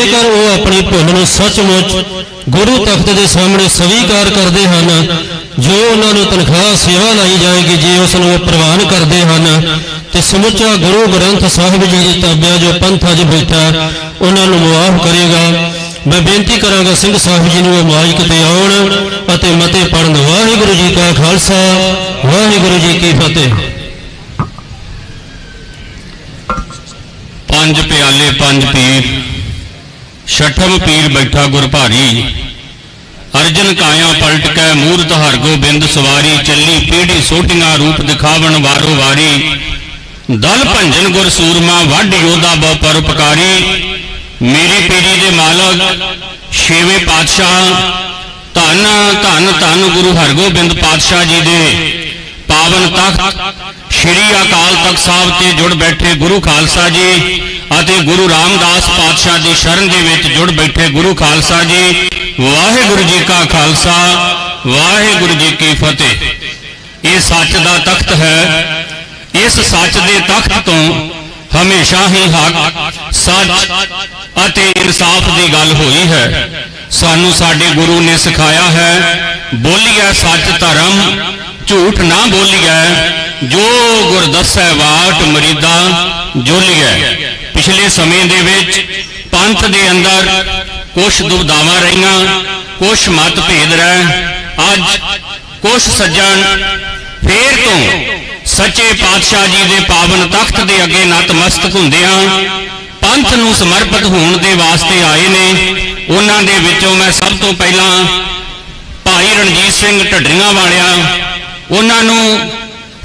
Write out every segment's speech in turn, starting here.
ਜੇਕਰ ਉਹ ਆਪਣੀ ਭੁੱਲ ਨੂੰ ਸੱਚਮੁੱਚ ਗੁਰੂ ਤਖਤ ਦੇ ਸਾਹਮਣੇ ਸਵੀਕਾਰ ਕਰਦੇ ਹਨ, ਜੋ ਉਹਨਾਂ ਨੂੰ ਤਨਖਾਹ ਸੇਵਾ ਲਈ ਜਾਏਗੀ, ਜੇ ਉਸ ਨੂੰ ਉਹ ਪ੍ਰਵਾਨ ਕਰਦੇ ਹਨ, ਤੇ ਸਮੁੱਚਾ ਗੁਰੂ ਗ੍ਰੰਥ ਸਾਹਿਬ ਜੀ ਦੀ ਤਾਬਿਆ ਜੋ ਪੰਥ ਅੱਜ ਬੈਠਾ, ਉਹਨਾਂ ਨੂੰ ਮੁਆਫ ਕਰੇਗਾ। ਮੈਂ ਬੇਨਤੀ ਕਰਾਂਗਾ ਸਿੰਘ ਸਾਹਿਬ ਜੀ ਨੂੰ ਇਹ ਮਾਈਕ ਤੇ ਆਉਣ ਅਤੇ ਮਤੇ ਪੜਨ ਵਾਹਿਗੁਰੂ ਜੀ ਕਾ ਖਾਲਸਾ, ਵਾਹਿਗੁਰੂ ਜੀ ਕੀ ਫਤਿਹ। ਪੰਜ ਪਿਆਲੇ, ਪੰਜ ਪੀਰ। ਛਠਮ ਪੀਰ ਬੈਠਾ ਗੁਰ ਭਾਰੀ। ਅਰਜਨ ਕਾਇਆ ਪਲਟ ਕੇ ਮੂਰਤ ਹਰ ਗੋਬਿੰਦ ਸਵਾਰੀ, ਚੱਲੀ ਪੀੜੀ ਸੋਟੀਆਂ ਰੂਪ ਦਿਖਾਵਣ ਵਾਰੋ ਵਾਰੀ। ਦਲ ਭੰਜਨ ਗੁਰ ਸੂਰਮਾ ਵੱਡ ਯੋਧਾ ਬਹੁ ਪਰਉਪਕਾਰੀ। ਮੇਰੀ ਪੀੜੀ ਦੇ ਮਾਲਕ, ਛੇਵੇਂ ਪਾਤਸ਼ਾਹ। ਧੰਨ ਧੰਨ ਧੰਨ ਗੁਰੂ ਹਰਗੋਬਿੰਦ ਪਾਤਸ਼ਾਹ ਜੀ ਦੇ। ਪਾਵਨ ਤਖਤ, ਸ਼੍ਰੀ ਅਕਾਲ ਤਖਤ ਸਾਹਿਬ ਤੇ ਜੁੜ ਬੈਠੇ ਗੁਰੂ ਖਾਲਸਾ ਜੀ। ਅਤੇ ਗੁਰੂ ਰਾਮਦਾਸ ਪਾਤਸ਼ਾਹ ਦੀ ਸ਼ਰਨ ਦੇ ਵਿੱਚ ਜੁੜ ਬੈਠੇ ਗੁਰੂ ਖਾਲਸਾ ਜੀ, ਵਾਹਿਗੁਰੂ ਜੀ ਕਾ ਖਾਲਸਾ, ਵਾਹਿਗੁਰੂ ਜੀ ਕੀ ਫਤਿਹ। ਇਹ ਸੱਚ ਦਾ ਤਖਤ ਹੈ। ਇਸ ਸੱਚ ਦੇ ਤਖਤ ਤੋਂ ਹਮੇਸ਼ਾ ਹੀ ਹੱਕ, ਸੱਚ ਅਤੇ ਇਨਸਾਫ ਦੀ ਗੱਲ ਹੋਈ ਹੈ। ਸਾਨੂੰ ਸਾਡੇ ਗੁਰੂ ਨੇ ਸਿਖਾਇਆ ਹੈ, ਬੋਲੀਐ ਸੱਚ ਧਰਮ, ਝੂਠ ਨਾ ਬੋਲੀਐ, ਜੋ ਗੁਰ ਦੱਸੈ ਬਾਟ ਮਰੀਦਾ, ਜੋਲੀਐ। ਪਿਛਲੇ ਸਮੇਂ ਦੇ ਵਿੱਚ ਪੰਥ ਦੇ ਅੰਦਰ ਕੁਝ ਦੁਬਦਾਵਾਂ ਰਹੀਆਂ ਕੁਝ ਮਤਭੇਦ ਰਹਿ। ਅੱਜ ਕੁਝ ਸੱਜਣ ਫੇਰ ਤੋਂ ਸੱਚੇ ਪਾਤਸ਼ਾਹ ਜੀ ਦੇ ਪਾਵਨ ਤਖਤ ਦੇ ਅੱਗੇ ਨਤਮਸਤਕ ਹੁੰਦੇ ਹੁੰਦਿਆਂ ਪੰਥ ਨੂੰ ਸਮਰਪਿਤ ਹੋਣ ਦੇ ਵਾਸਤੇ ਆਏ ਨੇ। ਉਹਨਾਂ ਦੇ ਵਿੱਚੋਂ ਮੈਂ ਸਭ ਤੋਂ ਪਹਿਲਾਂ ਭਾਈ ਰਣਜੀਤ ਸਿੰਘ ਢੱਡਰੀਆਂ ਵਾਲਿਆਂ, ਉਹਨਾਂ ਨੂੰ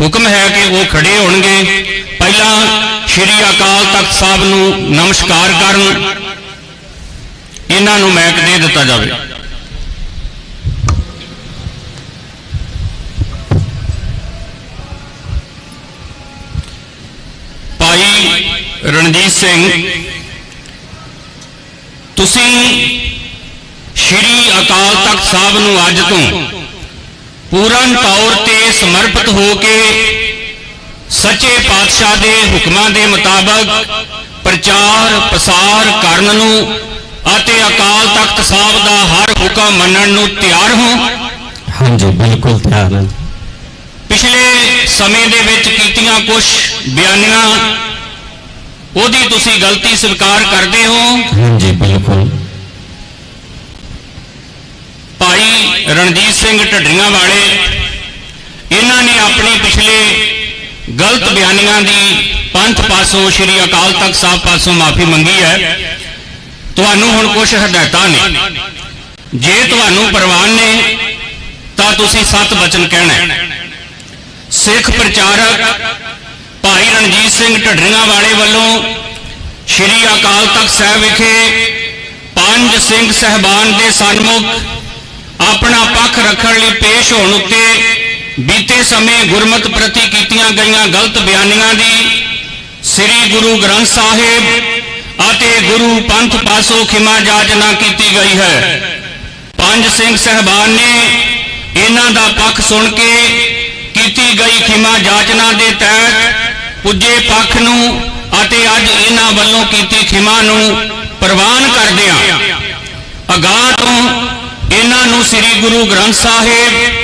ਹੁਕਮ ਹੈ ਕਿ ਉਹ ਖੜੇ ਹੋਣਗੇ। ਪਹਿਲਾਂ ਸ਼੍ਰੀ ਅਕਾਲ ਤਖਤ ਸਾਹਿਬ ਨੂੰ ਨਮਸਕਾਰ ਕਰਨ, ਇਹਨਾਂ ਨੂੰ ਮੈਕ ਦੇ ਦਿੱਤਾ ਜਾਵੇ। ਭਾਈ ਰਣਜੀਤ ਸਿੰਘ, ਤੁਸੀਂ ਸ਼੍ਰੀ ਅਕਾਲ ਤਖਤ ਸਾਹਿਬ ਨੂੰ ਅੱਜ ਤੋਂ ਪੂਰਨ ਤੌਰ ਤੇ ਸਮਰਪਿਤ ਹੋ ਕੇ ਸੱਚੇ ਪਾਤਸ਼ਾਹ ਦੇ ਹੁਕਮਾਂ ਦੇ ਮੁਤਾਬਕ ਪ੍ਰਚਾਰ ਪ੍ਰਸਾਰ ਕਰਨ ਨੂੰ ਅਤੇ ਅਕਾਲ ਤਖਤ ਸਾਹਿਬ ਦਾ ਹਰ ਹੁਕਮ ਮੰਨਣ ਨੂੰ ਤਿਆਰ ਹੋ। ਹਾਂਜੀ ਬਿਲਕੁਲ ਤਿਆਰ ਹਾਂ। ਪਿਛਲੇ ਸਮੇਂ ਦੇ ਵਿੱਚ ਕੀਤੀਆਂ ਕੁਝ ਬਿਆਨੀਆਂ ਉਹਦੀ ਤੁਸੀਂ ਗਲਤੀ ਸਵੀਕਾਰ ਕਰਦੇ ਹੋ। ਹਾਂਜੀ ਬਿਲਕੁਲ। ਭਾਈ ਰਣਜੀਤ ਸਿੰਘ ਢੱਡਰੀਆਂ ਵਾਲੇ ਇਹਨਾਂ ਨੇ ਆਪਣੀ ਪਿਛਲੇ ਗਲਤ ਬਿਆਨੀਆਂ ਦੀ ਪੰਥ ਪਾਸੋਂ ਸ੍ਰੀ ਅਕਾਲ ਤਖਤ ਸਾਹਿਬ ਪਾਸੋਂ ਮਾਫੀ ਮੰਗੀ ਹੈ। ਤੁਹਾਨੂੰ ਹੁਣ ਕੁਝ ਹਦਾਇਤਾਂ ਨੇ। ਜੇ ਤੁਹਾਨੂੰ ਪ੍ਰਵਾਨ ਨੇ, ਤਾਂ ਤੁਸੀਂ ਸਤ ਬਚਨ ਕਹਿਣਾ ਸਿੱਖ ਪ੍ਰਚਾਰਕ ਭਾਈ ਰਣਜੀਤ ਸਿੰਘ ਢੱਡਰੀਆਂ ਵਾਲੇ ਵੱਲੋਂ ਸ੍ਰੀ ਅਕਾਲ ਤਖਤ ਸਾਹਿਬ ਵਿਖੇ ਪੰਜ ਸਿੰਘ ਸਹਿਬਾਨ ਦੇ ਸਨਮੁਖ ਆਪਣਾ ਪੱਖ ਰੱਖਣ ਲਈ ਪੇਸ਼ ਹੋਣ ਉੱਤੇ ਬੀਤੇ ਸਮੇਂ ਗੁਰਮਤ ਪ੍ਰਤੀ ਕੀਤੀਆਂ ਗਈਆਂ ਗਲਤ ਬਿਆਨੀਆਂ ਦੀ ਸ੍ਰੀ ਗੁਰੂ ਗ੍ਰੰਥ ਸਾਹਿਬ ਅਤੇ ਗੁਰੂ ਪੰਥ ਪਾਸੋਂ ਖਿਮਾ ਜਾਚਨਾ ਕੀਤੀ ਗਈ ਹੈ। ਪੰਜ ਸਿੰਘ ਸਹਿਬਾਨ ਨੇ ਇਹਨਾਂ ਦਾ ਪੱਖ ਸੁਣ ਕੇ ਕੀਤੀ ਗਈ ਖਿਮਾ ਜਾਚਨਾ ਦੇ ਤਹਿਤ ਪੁੱਜੇ ਪੱਖ ਨੂੰ ਅਤੇ ਅੱਜ ਇਹਨਾਂ ਵੱਲੋਂ ਕੀਤੀ ਖਿਮਾ ਨੂੰ ਪ੍ਰਵਾਨ ਕਰਦਿਆਂ ਅਗਾਹ ਤੋਂ ਇਹਨਾਂ ਨੂੰ ਸ੍ਰੀ ਗੁਰੂ ਗ੍ਰੰਥ ਸਾਹਿਬ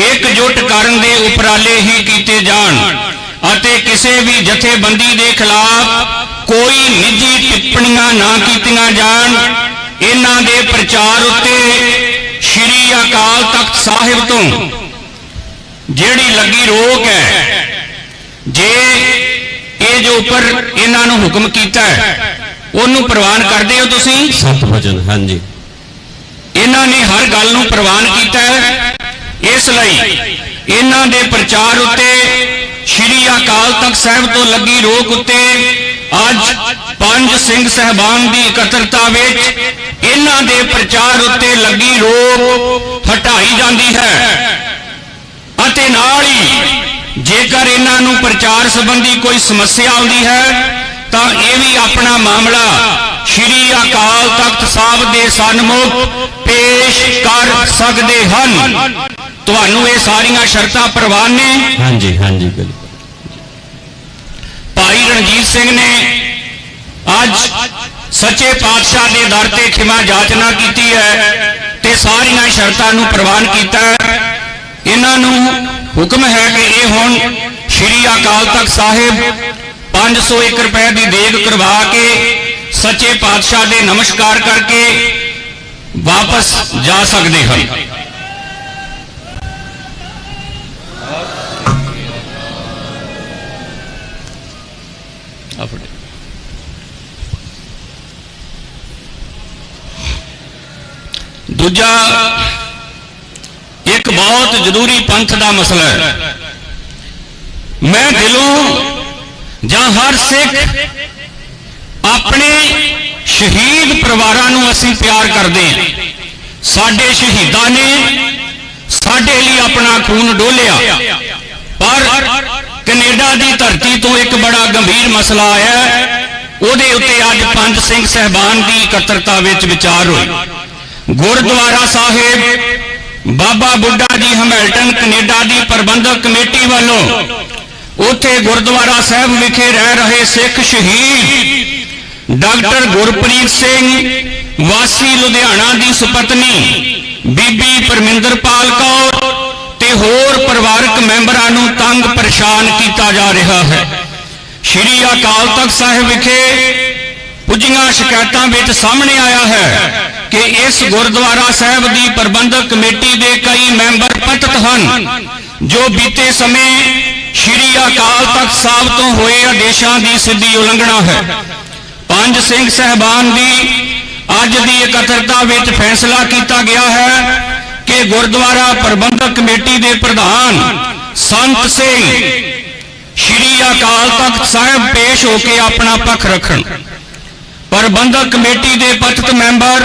ਇਕਜੁੱਟ ਕਰਨ ਦੇ ਉਪਰਾਲੇ ਹੀ ਕੀਤੇ ਜਾਣ ਅਤੇ ਕਿਸੇ ਵੀ ਜਥੇਬੰਦੀ ਦੇ ਖਿਲਾਫ ਕੋਈ ਨਿੱਜੀ ਟਿੱਪਣੀਆਂ ਨਾ ਕੀਤੀਆਂ ਜਾਣ। ਇਹਨਾਂ ਦੇ ਪ੍ਰਚਾਰ ਉੱਤੇ ਸ੍ਰੀ ਅਕਾਲ ਤਖਤ ਸਾਹਿਬ ਤੋਂ ਜਿਹੜੀ ਲੱਗੀ ਰੋਕ ਹੈ ਜੇ ਇਹ ਜੋ ਉੱਪਰ ਇਹਨਾਂ ਨੂੰ ਹੁਕਮ ਕੀਤਾ ਹੈ ਉਹਨੂੰ ਪ੍ਰਵਾਨ ਕਰਦੇ ਹੋ ਤੁਸੀਂ? ਸਤ ਵਚਨ ਹਾਂਜੀ। ਇਹਨਾਂ ਨੇ ਹਰ ਗੱਲ ਨੂੰ ਪ੍ਰਵਾਨ ਕੀਤਾ ਹੈ। ਇਸ ਲਈ ਇਹਨਾਂ ਦੇ ਪ੍ਰਚਾਰ ਉੱਤੇ ਸ੍ਰੀ ਅਕਾਲ ਤਖਤ ਸਾਹਿਬ ਤੋਂ ਲੱਗੀ ਰੋਕ ਉੱਤੇ ਅੱਜ ਪੰਜ ਸਿੰਘ ਸਹਿਬਾਨ ਦੀ ਇਕੱਤਰਤਾ ਵਿੱਚ ਇਹਨਾਂ ਦੇ ਪ੍ਰਚਾਰ ਉੱਤੇ ਲੱਗੀ ਰੋਕ ਹਟਾਈ ਜਾਂਦੀ ਹੈ। ਅਤੇ ਨਾਲ ਹੀ ਜੇਕਰ ਇਹਨਾਂ ਨੂੰ ਪ੍ਰਚਾਰ ਸੰਬੰਧੀ ਕੋਈ ਸਮੱਸਿਆ ਆਉਂਦੀ ਹੈ, ਤਾਂ ਇਹ ਵੀ ਆਪਣਾ ਮਾਮਲਾ ਸ਼੍ਰੀ ਅਕਾਲ ਤਖਤ ਸਾਹਿਬ ਦੇ ਸਨਮੁਖ ਪੇਸ਼ ਕਰ ਸਕਦੇ ਹਨ। ਤੁਹਾਨੂੰ ਇਹ ਸਾਰੀਆਂ ਸ਼ਰਤਾਂ ਪ੍ਰਵਾਨ ਨੇ। ਹਾਂਜੀ ਹਾਂਜੀ ਬਿਲਕੁਲ। ਭਾਈ ਰਣਜੀਤ ਸਿੰਘ ਨੇ ਅੱਜ ਸੱਚੇ ਪਾਤਸ਼ਾਹ ਦੇ ਦਰ ਤੇ ਖਿਮਾ ਜਾਚਨਾ ਕੀਤੀ ਹੈ ਤੇ ਸਾਰੀਆਂ ਸ਼ਰਤਾਂ ਨੂੰ ਪ੍ਰਵਾਨ ਕੀਤਾ ਹੈ। ਇਹਨਾਂ ਨੂੰ ਹੁਕਮ ਹੈ ਕਿ ਇਹ ਹੁਣ ਸ਼੍ਰੀ ਅਕਾਲ ਤਖਤ ਸਾਹਿਬ 501 ਰੁਪਏ ਦੀ ਦੇਗ ਕਰਵਾ ਕੇ ਸੱਚੇ ਪਾਤਸ਼ਾਹ ਦੇ ਨਮਸਕਾਰ ਕਰਕੇ ਵਾਪਸ ਜਾ ਸਕਦੇ ਹਨ। ਦੂਜਾ, ਇੱਕ ਬਹੁਤ ਜ਼ਰੂਰੀ ਪੰਥ ਦਾ ਮਸਲਾ ਹੈ। ਮੈਂ ਦਿਲੋਂ ਜਾਂ ਹਰ ਸਿੱਖ ਆਪਣੇ ਸ਼ਹੀਦ ਪਰਿਵਾਰਾਂ ਨੂੰ ਅਸੀਂ ਪਿਆਰ ਕਰਦੇ ਹਾਂ। ਸਾਡੇ ਸ਼ਹੀਦਾਂ ਨੇ ਸਾਡੇ ਲਈ ਆਪਣਾ ਖੂਨ ਡੋਲਿਆ। ਪਰ ਕੈਨੇਡਾ ਦੀ ਧਰਤੀ ਤੋਂ ਇੱਕ ਬੜਾ ਗੰਭੀਰ ਮਸਲਾ ਆਇਆ। ਉਹਦੇ ਉੱਤੇ ਅੱਜ ਪੰਜ ਸਿੰਘ ਸਹਿਬਾਨ ਦੀ ਇਕੱਤਰਤਾ ਵਿੱਚ ਵਿਚਾਰ ਹੋਈ ਗੁਰਦੁਆਰਾ ਸਾਹਿਬ, ਬਾਬਾ ਬੁੱਢਾ ਜੀ ਹਮਿਲਟਨ, ਕੈਨੇਡਾ ਦੀ ਪ੍ਰਬੰਧਕ ਕਮੇਟੀ ਵੱਲੋਂ ਉੱਥੇ ਗੁਰਦੁਆਰਾ ਸਾਹਿਬ ਵਿਖੇ ਰਹਿ ਰਹੇ ਸਿੱਖ ਸ਼ਹੀਦ ਡਾਕਟਰ ਗੁਰਪ੍ਰੀਤ ਸਿੰਘ, ਵਾਸੀ ਲੁਧਿਆਣਾ ਦੀ ਸੁਪਤਨੀ, ਬੀਬੀ ਪਰਮਿੰਦਰਪਾਲ ਕੌਰ ਤੇ ਹੋਰ ਪਰਿਵਾਰਕ ਮੈਂਬਰਾਂ ਨੂੰ ਤੰਗ ਪਰੇਸ਼ਾਨ ਕੀਤਾ ਜਾ ਰਿਹਾ ਹੈ। ਸ਼੍ਰੀ ਅਕਾਲ ਤਖਤ ਸਾਹਿਬ ਵਿਖੇ ਪੁੱਜੀਆਂ ਸ਼ਿਕਾਇਤਾਂ ਵਿੱਚ ਸਾਹਮਣੇ ਆਇਆ ਹੈ। ਕਿ ਇਸ ਗੁਰਦੁਆਰਾ ਸਾਹਿਬ ਦੀ ਪ੍ਰਬੰਧਕ ਕਮੇਟੀ ਦੇ ਕਈ ਮੈਂਬਰ ਪਤਿਤ ਹਨ, ਜੋ ਬੀਤੇ ਸਮੇਂ ਸ਼੍ਰੀ ਅਕਾਲ ਤਖਤ ਸਾਹਿਬ ਤੋਂ ਹੋਏ ਆਦੇਸ਼ਾਂ ਦੀ ਸਿੱਧੀ ਉਲੰਘਣਾ ਹੈ। ਪੰਜ ਸਿੰਘ ਸਹਿਬਾਨ ਦੀ ਅੱਜ ਦੀ ਇਕੱਤਰਤਾ ਵਿੱਚ ਫੈਸਲਾ ਕੀਤਾ ਗਿਆ ਹੈ ਕਿ ਗੁਰਦੁਆਰਾ ਪ੍ਰਬੰਧਕ ਕਮੇਟੀ ਦੇ ਪ੍ਰਧਾਨ ਸੰਤ ਸਿੰਘ ਸ਼੍ਰੀ ਅਕਾਲ ਤਖਤ ਸਾਹਿਬ ਪੇਸ਼ ਹੋ ਕੇ ਆਪਣਾ ਪੱਖ ਰੱਖਣ। ਪ੍ਰਬੰਧਕ ਕਮੇਟੀ ਦੇ ਪਤਿਤ ਮੈਂਬਰ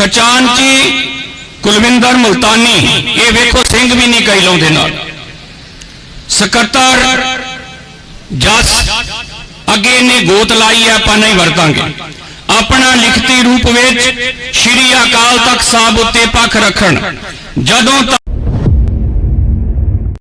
ਖਜ਼ਾਨਚੀ ਕੁਲਵਿੰਦਰ ਮੁਲਤਾਨੀ, ਇਹ ਵੇਖੋ ਸਿੰਘ ਵੀ ਨਹੀਂ ਕਈ ਲਾਉਂਦੇ ਨਾਲ। ਸਕੱਤਰ ਜਸ, ਅੱਗੇ ਨੇ ਗੋਤ ਲਾਈ ਹੈ, ਆਪਾਂ ਨਹੀਂ ਵਰਤਾਂਗੇ। ਆਪਣਾ ਲਿਖਤੀ ਰੂਪ ਵਿੱਚ ਸ਼੍ਰੀ ਅਕਾਲ ਤਖਤ ਸਾਹਿਬ ਉੱਤੇ ਪੱਖ ਰੱਖਣ, ਜਦੋਂ